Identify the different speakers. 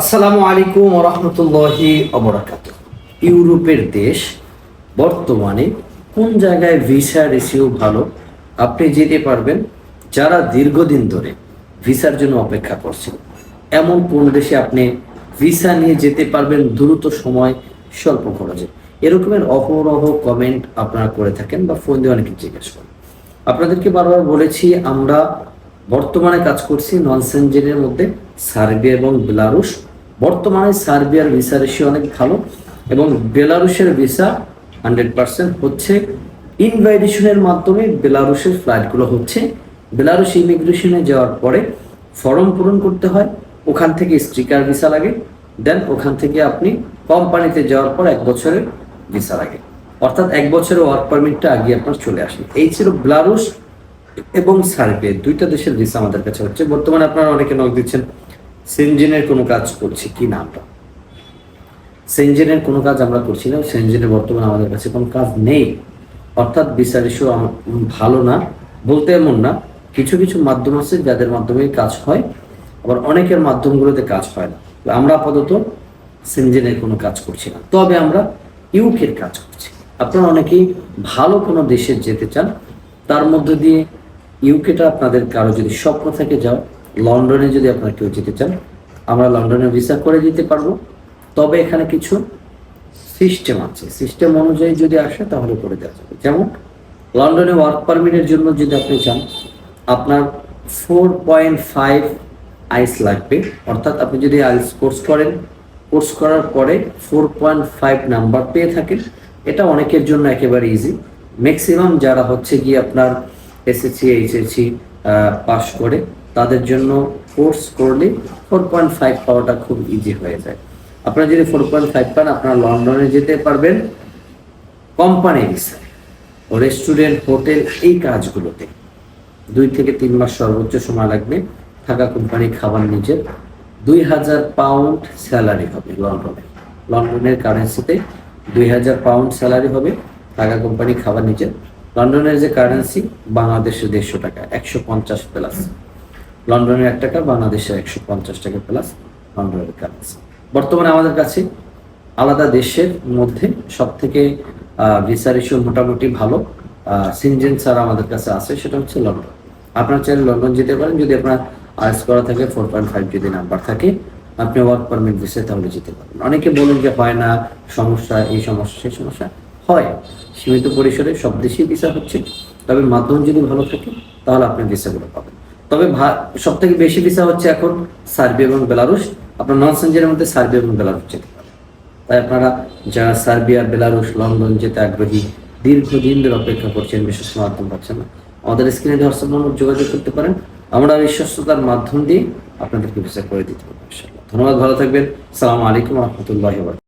Speaker 1: আসসালামু আলাইকুম রহমতুল্লাহি অবরাকাত ইউরোপের দেশ বর্তমানে কোন জায়গায় ভিসা রেসিও ভালো আপনি যেতে পারবেন, যারা দীর্ঘদিন ধরে ভিসার জন্য অপেক্ষা করছেন এমন কোন দেশে আপনি ভিসা নিয়ে যেতে পারবেন দ্রুত সময়, স্বল্প খরচে। এরকমের অহরহ কমেন্ট আপনারা করে থাকেন বা ফোন দিয়ে অনেকে জিজ্ঞেস করেন। আপনাদেরকে বারবার বলেছি, আমরা বর্তমানে কাজ করছি নন সেনজেনের মধ্যে। সার্বিয়া এবং বেলারুশ। বর্তমানে সার্বিয়ার ভিসা রেশিও অনেক ভালো এবং বেলারুশের ভিসা হান্ড্রেড পার্সেন্ট হচ্ছে। ইনভাইটেশনের মাধ্যমে বেলারুশের ফ্লাইটগুলো হচ্ছে। বেলারুশ ইমিগ্রেশনে যাওয়ার পরে ফর্ম পূরণ করতে হয়, ওখান থেকে স্টিকার ভিসা লাগে। দেন ওখান থেকে আপনি কোম্পানিতে যাওয়ার পর এক বছরের ভিসা লাগে। অর্থাৎ এক বছরের ওয়ার্ক পারমিটটা আগে আপনার চলে আসে। এই ছিল বেলারুশ এবং সার্বিয়া। দুইটা দেশের ভিসা আমাদের কাছে হচ্ছে। বর্তমানে আপনারা অনেকে নক দিচ্ছেন। সেনজেনের কোনো কাজ করছি কি না আমরা? সেনজেনের কোনো কাজ আমরা করছি না সেনজেনের বর্তমানে আমাদের কাছে কোনো কাজ নেই। অর্থাৎ ভিসা রেশিও ভালো না, বলতে এমন না। কিছু কিছু মাধ্যম আছে যাদের মাধ্যমে কাজ হয়, আবার অনেকের মাধ্যমগুলোতে কাজ হয় না। আমরা আপাতত সেনজেনের কোনো কাজ করছি না। তবে আমরা ইউকের কাজ করছি। আপনারা অনেকেই ভালো কোনো দেশে যেতে চান, তার মধ্যে দিয়ে ইউকেটা আপনাদের কারও যদি স্বপ্ন থেকে যাও লন্ডনে যদি আপনারা কেউ যেতে চান, আমরা লন্ডনে ভিসা করে দিতে পারব। তবে এখানে কিছু সিস্টেম আছে। সিস্টেম অনুযায়ী যদি আসে, তাহলে করে দেওয়া যাবে। যেমন, লন্ডনে ওয়ার্ক পারমিটের জন্য যদি আপনি চান, আপনার ফোর পয়েন্ট ফাইভ আইস লাগবে। অর্থাৎ আপনি যদি আইস কোর্স করেন, কোর্স করার পরে ফোর পয়েন্ট ফাইভ নাম্বার পেয়ে থাকেন। এটা অনেকের জন্য একেবারে ইজি ম্যাক্সিমাম যারা হচ্ছে গিয়ে আপনার এসএসসি এইচএসসি পাস করে তাদের জন্য কোর্স করলে ফোর পয়েন্ট ফাইভ পাওয়াটা খুব ইজি হয়ে যায়। আপনারা যদি ফোর পয়েন্ট ফাইভ পান, আপনারা লন্ডনে যেতে পারবেন। কোম্পানি রেস্টুরেন্ট হোটেল এই কাজগুলোতে। দুই থেকে তিন মাস সর্বোচ্চ সময় লাগবে। থাকা কোম্পানি খাবার নিজের। দুই হাজার পাউন্ড স্যালারি হবে লন্ডনে। লন্ডনের কারেন্সিতে দুই হাজার পাউন্ড স্যালারি হবে। টাকা কোম্পানি খাবার নিজের। লন্ডনের যে কারেন্সি বাংলাদেশের দেড়শো টাকা, একশো পঞ্চাশ প্লাস লন্ডনের এক টাকা বাংলাদেশের একশো পঞ্চাশ টাকা প্লাস লন্ডনের কারেন্সি বর্তমানে আমাদের কাছে আলাদা দেশের মধ্যে সব থেকে ভিসা মোটামুটি ভালো সিনজেন স্যার আমাদের কাছে আছে, সেটা হচ্ছে লন্ডন। আপনার চাইলে লন্ডন যেতে পারেন, যদি আপনার আর্টস করা থাকে ফোর পয়েন্ট ফাইভ যদি নাম্বার থাকে, আপনি ওয়ার্ক পারমিট ভিসায় তাহলে যেতে পারেন। অনেকে বলেন যে হয় না, সমস্যা, এই সমস্যা, সেই সমস্যা। হয়, সীমিত পরিসরে সব দেশেই ভিসা হচ্ছে, তবে মাধ্যম যদি ভালো থাকে, তাহলে আপনি ভিসাগুলো পাবেন। তবে সব থেকে বেশি ভিসা হচ্ছে এখন সার্বিয়া এবং বেলারুশ। আপনার নন সেঞ্জের মধ্যে সার্বিয়া এবং বেলারুশ যেতে তাই আপনারা যারা সার্বিয়া বেলারুশ, লন্ডন যেতে আগ্রহী, দীর্ঘদিন ধরে অপেক্ষা করছেন, বিশেষ মাধ্যম পাচ্ছেন না, আমাদের স্ক্রিনে হোয়াটসঅ্যাপ নম্বর যোগাযোগ করতে পারেন। আমরা বিশ্বস্ততার মাধ্যম দিয়ে আপনাদেরকে ভিসা করে দিতে পারব ধন্যবাদ, ভালো থাকবেন। সালাম আলাইকুম রহমতুল্লাহ